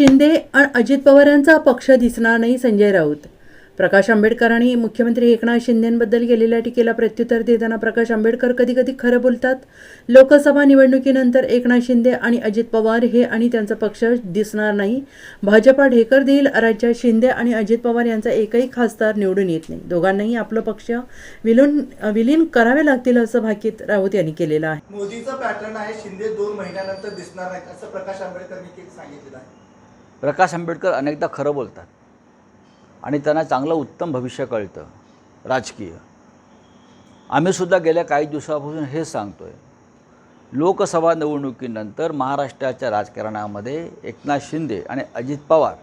शिंदे आणि अजित पवार यांचा पक्ष दिसणार नाही संजय राऊत. प्रकाश आंबेडकरांनी मुख्यमंत्री एकनाथ शिंदेंबद्दल केलेल्या टीकेला प्रत्युत्तर देताना प्रकाश आंबेडकर कधी कधी खरं बोलतात. लोकसभा निवडणुकीनंतर एकनाथ शिंदे आणि अजित पवार हे आणि त्यांचा पक्ष दिसणार नाही. भाजपा ढेकर देईल राज्यात शिंदे आणि अजित पवार यांचा एकही खासदार निवडून येत नाही. दोघांनाही आपलं पक्ष विलीन विलीन करावे लागतील असं भाकीत राऊत यांनी केलेलं आहे. मोदीचं पॅटर्न आहे शिंदे दोन महिन्यानंतर दिसणार नाही असं प्रकाश आंबेडकरांनी सांगितलेलं आहे. प्रकाश आंबेडकर अनेकदा खरं बोलतात. आणि त्यांना चांगलं उत्तम भविष्य कळतं. राजकीय. आम्हीसुद्धा गेल्या काही दिवसापासून हे सांगतो आहे लोकसभा निवडणुकीनंतर महाराष्ट्राच्या राजकारणामध्ये एकनाथ शिंदे आणि अजित पवार.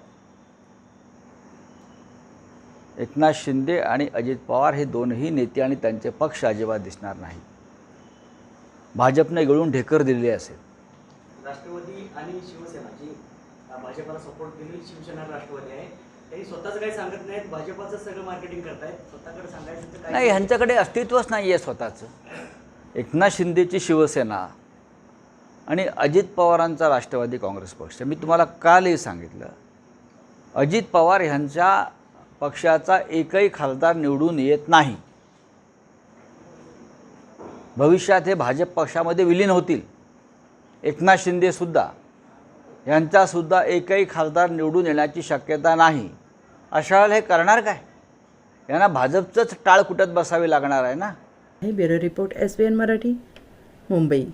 एकनाथ शिंदे आणि अजित पवार हे दोनही नेते आणि त्यांचे पक्ष अजिबात दिसणार नाही. भाजपने गळून ढेकर दिले असेल. राष्ट्रवादी आणि शिवसेना भाजपाला सपोर्ट केलेली शिवसेना राष्ट्रवादी आहे. त्यांनी स्वतःच काही सांगत नाहीत भाजपाचं सगळं मार्केटिंग करतायत. स्वतःकडे सांगायचं तर काय नाही ह्यांच्याकडे अस्तित्वच नाही आहे स्वतःचं. एकनाथ शिंदेची शिवसेना आणि अजित पवारांचा राष्ट्रवादी काँग्रेस पक्ष. मी तुम्हाला कालही सांगितलं अजित पवार ह्यांच्या पक्षाचा एकही खासदार निवडून येत नाही. भविष्यात हे भाजप पक्षामध्ये विलीन होतील. एकनाथ शिंदेसुद्धा यांचासुद्धा एकही खासदार निवडून येण्याची शक्यता नाही. अशा वेळेला हे करणार काय? यांना भाजपचंच टाळ कुटत बसावी लागणार आहे ना? Bureau report S B N Marathi Mumbai.